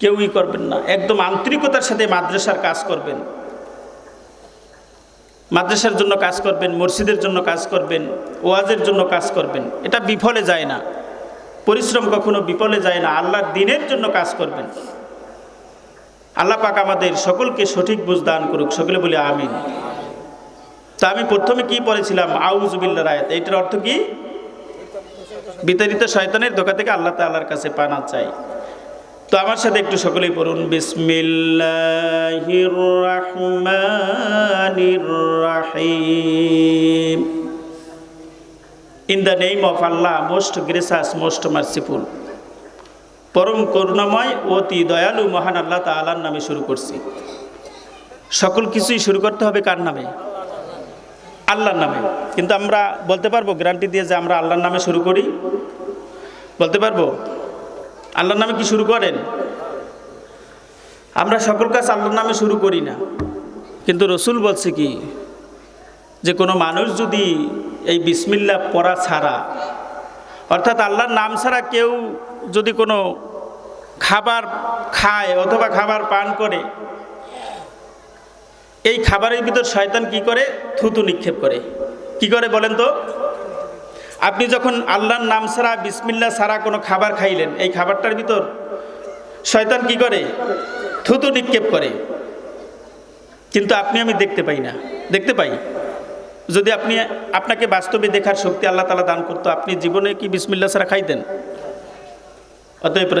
কেউই করবেন না। একদম আন্তরিকতার সাথে মাদ্রাসার কাজ করবেন। মাদ্রাসার জন্য কাজ করবেন, মসজিদের জন্য কাজ করবেন, ওয়াজের জন্য কাজ করবেন। এটা বিফলে যায় না। পরিশ্রম কখনো বিফলে যায় না। আল্লাহর দিনের জন্য কাজ করবেন। আল্লাহ পাক আমাদের সকলকে সঠিক বুঝ দান করুক। সকলে বলি আমিন। তা আমি প্রথমে কি পড়েছিলাম? আউজুবিল্লা রায়ত এইটার অর্থ কি? বিতাড়িত শয়তানের ধোকা থেকে আল্লাহ তাল্লাহর কাছে পানা চাই। তো আমার সাথে একটু সকলেই পড়ুন। বিসমিল্লাহির in the name of Allah most gracious most merciful পরম করুণাময়, অতি দয়ালু, মহান আল্লাহ তাআলার নামে শুরু করছি। সকল কিছুই শুরু করতে হবে কার নামে? আল্লাহর নামে। কিন্তু আমরা বলতে পারব গ্যারান্টি দিয়ে যে আমরা আল্লাহর নামে শুরু করি? বলতে পারব? আল্লাহর নামে কি শুরু করেন? আমরা সকল কাজ আল্লাহর নামে শুরু করি না। কিন্তু রসুল বলছে কি, যে কোনো মানুষ যদি এই বিসমিল্লা পড়া ছাড়া, অর্থাৎ আল্লাহর নাম ছাড়া কেউ যদি কোনো খাবার খায় অথবা খাবার পান করে, এই খাবারের ভিতর শয়তান কি করে? থুতু নিক্ষেপ করে। কি করে বলেন তো? আপনি যখন আল্লাহর নাম ছাড়া বিসমিল্লা ছাড়া কোনো খাবার খাইলেন, এই খাবারটার ভিতর শয়তান কি করে? থুতু নিক্ষেপ করে। কিন্তু আপনি আমি দেখতে পাই না। দেখতে পাই। যদি আপনি, আপনাকে বাস্তবে দেখার শক্তি আল্লাহ তালা দান করতো, আপনি জীবনে কি বিসমিল্লা ছাড়া খাইতেন? অতএব